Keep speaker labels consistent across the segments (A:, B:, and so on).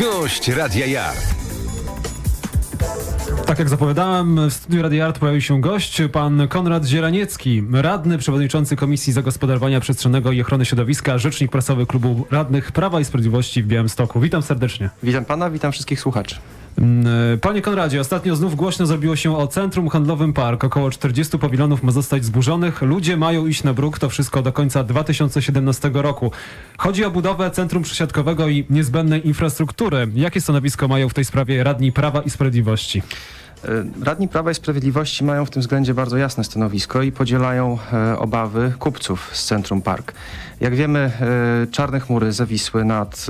A: Gość Radia Jar.
B: Tak jak zapowiadałem, w studiu Radio Art pojawił się gość, pan Konrad Zieraniecki, radny, przewodniczący Komisji Zagospodarowania Przestrzennego i Ochrony Środowiska, rzecznik prasowy Klubu Radnych Prawa i Sprawiedliwości w Białymstoku. Witam serdecznie.
C: Witam pana, witam wszystkich słuchaczy.
B: Mm, Panie Konradzie, ostatnio znów głośno zrobiło się o Centrum Handlowym Park. Około 40 pawilonów ma zostać zburzonych. Ludzie mają iść na bruk, to wszystko do końca 2017 roku. Chodzi o budowę centrum przesiadkowego i niezbędnej infrastruktury. Jakie stanowisko mają w tej sprawie radni Prawa i Sprawiedliwości?
C: E, Radni Prawa i Sprawiedliwości mają w tym względzie bardzo jasne stanowisko i podzielają e, obawy kupców z Centrum Park. Jak wiemy, e, czarne chmury zawisły nad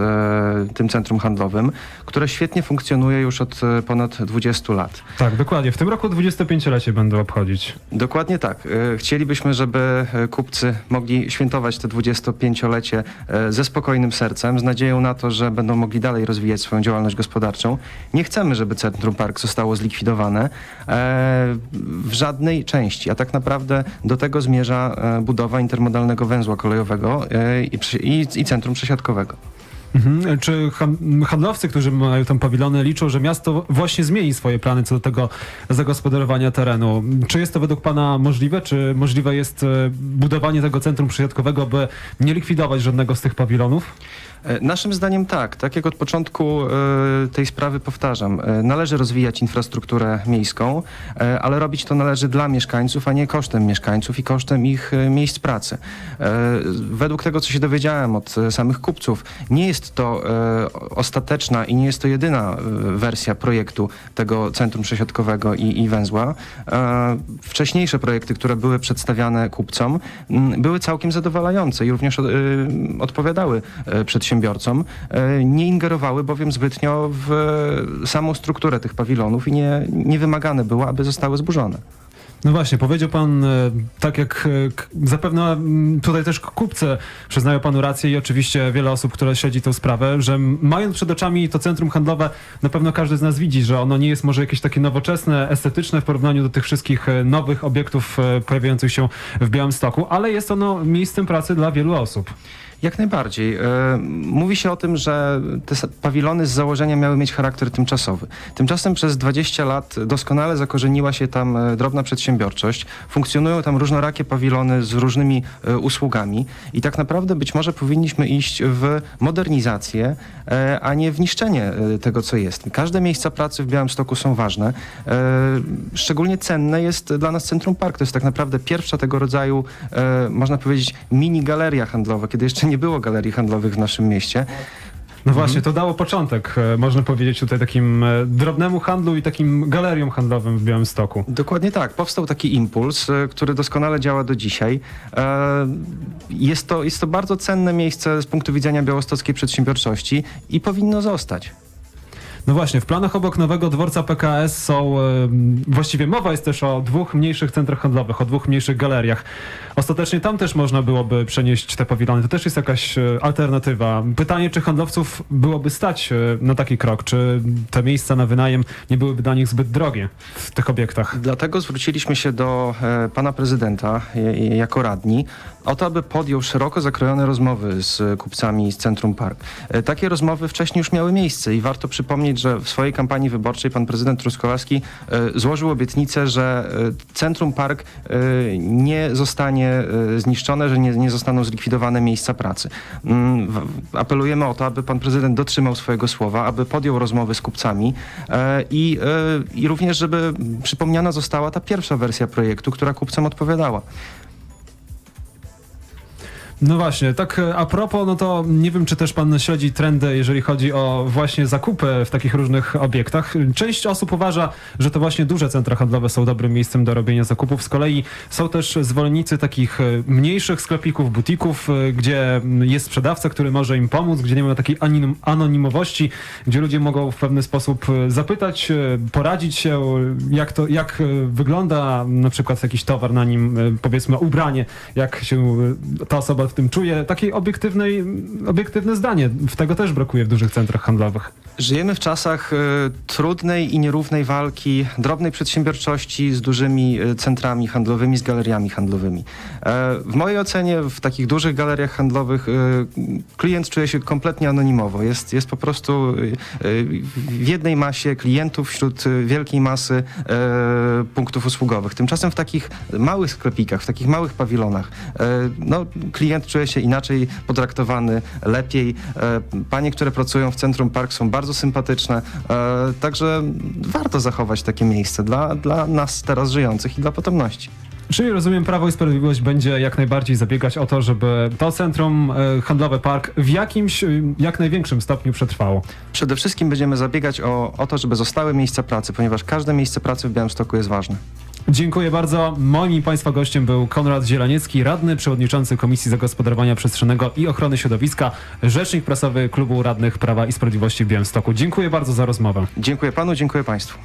C: tym centrum handlowym, które świetnie funkcjonuje już od ponad 20 lat.
B: Tak, dokładnie. W tym roku 25-lecie będą obchodzić.
C: Dokładnie tak. Chcielibyśmy, żeby kupcy mogli świętować te 25-lecie e, ze spokojnym sercem, z nadzieją na to, że będą mogli dalej rozwijać swoją działalność gospodarczą. Nie chcemy, żeby Centrum Park zostało zlikwidowane e, w żadnej części, a tak naprawdę do tego zmierza e, budowa intermodalnego węzła kolejowego e, i i, i centrum przesiadkowego.
B: Mhm. Czy han- handlowcy, którzy mają tam pawilony, liczą, że miasto właśnie zmieni swoje plany co do tego zagospodarowania terenu? Czy jest to według Pana możliwe? Czy możliwe jest e, budowanie tego centrum przesiadkowego, by nie likwidować żadnego z tych pawilonów?
C: E, Naszym zdaniem tak. Tak jak od początku e, tej sprawy powtarzam, należy rozwijać infrastrukturę miejską, ale robić to należy dla mieszkańców, a nie kosztem mieszkańców i kosztem ich miejsc pracy. Według tego, co się dowiedziałem od samych kupców, nie jest to e, ostateczna i nie jest to jedyna e, wersja projektu tego centrum przesiadkowego i, i węzła. E, Wcześniejsze projekty, które były przedstawiane kupcom, m, były całkiem zadowalające i również e, odpowiadały e, przedsiębiorcom. E, Nie ingerowały bowiem zbytnio w samą strukturę tych pawilonów i nie, nie wymagane było, aby zostały zburzone.
B: No właśnie, powiedział Pan, e, tak jak e, zapewne mm, tutaj też kupcy przyznają Panu rację i oczywiście wiele osób, które śledzi tę sprawę, że mając przed oczami to centrum handlowe, na pewno każdy z nas widzi, że ono nie jest może jakieś takie nowoczesne, estetyczne w porównaniu do tych wszystkich e, nowych obiektów pojawiających się w Białymstoku, ale jest ono miejscem pracy dla wielu osób.
C: Jak najbardziej. E, Mówi się o tym, że te pawilony z założenia miały mieć charakter tymczasowy. Tymczasem przez 20 lat doskonale zakorzeniła się tam e, drobna przedsiębiorczość. Funkcjonują tam różnorakie pawilony z różnymi e, usługami i tak naprawdę być może powinniśmy iść w modernizację, a nie w niszczenie tego, co jest. Każde miejsca pracy w Białymstoku są ważne. Szczególnie cenne jest dla nas Centrum Park. To jest tak naprawdę pierwsza tego rodzaju, można powiedzieć, mini galeria handlowa, kiedy jeszcze nie było galerii handlowych w naszym mieście.
B: No właśnie, to dało początek, e, można powiedzieć, tutaj takim e, drobnemu handlu i takim galeriom handlowym w Białymstoku.
C: Dokładnie tak. Powstał taki impuls, e, który doskonale działa do dzisiaj. Jest to, jest to bardzo cenne miejsce z punktu widzenia białostockiej przedsiębiorczości i powinno zostać.
B: No właśnie, w planach obok nowego dworca PKS są, właściwie mowa jest też o dwóch mniejszych centrach handlowych, o dwóch mniejszych galeriach. Ostatecznie tam też można byłoby przenieść te pawilony, to też jest jakaś e, alternatywa. Pytanie, czy handlowców byłoby stać e, na taki krok, czy te miejsca na wynajem nie byłyby dla nich zbyt drogie w tych obiektach?
C: Dlatego zwróciliśmy się do e, pana prezydenta jako radni o to, aby podjął szeroko zakrojone rozmowy z kupcami z Centrum Park. Takie rozmowy wcześniej już miały miejsce i warto przypomnieć, że w swojej kampanii wyborczej pan prezydent Truskolaski e, złożył obietnicę, że e, Centrum Park e, nie zostanie zniszczone, że nie, nie zostaną zlikwidowane miejsca pracy. Mm, Apelujemy o to, aby pan prezydent dotrzymał swojego słowa, aby podjął rozmowy z kupcami i, i również, żeby przypomniana została ta pierwsza wersja projektu, która kupcom odpowiadała.
B: No właśnie, tak e, a propos, no to nie wiem, czy też pan śledzi trendy, jeżeli chodzi o właśnie zakupy w takich różnych obiektach. Część osób uważa, że to właśnie duże centra handlowe są dobrym miejscem do robienia zakupów. Z kolei są też zwolennicy takich e, mniejszych sklepików, butików, e, gdzie jest sprzedawca, który może im pomóc, gdzie nie ma takiej anonimowości, gdzie ludzie mogą w pewny sposób zapytać, poradzić się, jak to, jak wygląda na przykład jakiś towar na nim, powiedzmy ubranie, jak się ta osoba w tym czuje. Takie obiektywnej, obiektywne zdanie. W tego też brakuje w dużych centrach handlowych.
C: Żyjemy w czasach e, trudnej i nierównej walki, drobnej przedsiębiorczości z dużymi e, centrami handlowymi, z galeriami handlowymi. E, w mojej ocenie w takich dużych galeriach handlowych e, klient czuje się kompletnie anonimowo. Jest, jest po prostu w jednej masie klientów wśród wielkiej masy punktów usługowych. Tymczasem w takich małych sklepikach, w takich małych pawilonach, no, klient czuje się inaczej potraktowany, lepiej. E, Panie, które pracują w Centrum Park są bardzo sympatyczne, e, także warto zachować takie miejsce dla, dla nas teraz żyjących i dla potomności.
B: Czyli rozumiem, Prawo i Sprawiedliwość będzie jak najbardziej zabiegać o to, żeby to centrum e, handlowe park w jakimś, jak największym stopniu przetrwało.
C: Przede wszystkim będziemy zabiegać o, o to, żeby zostały miejsca pracy, ponieważ każde miejsce pracy w Białymstoku jest ważne.
B: Dziękuję bardzo. Moim Państwa gościem był Konrad Zielaniecki, radny przewodniczący Komisji Zagospodarowania Przestrzennego i Ochrony Środowiska, rzecznik prasowy Klubu Radnych Prawa i Sprawiedliwości w Białymstoku. Dziękuję bardzo za rozmowę.
C: Dziękuję panu, dziękuję państwu.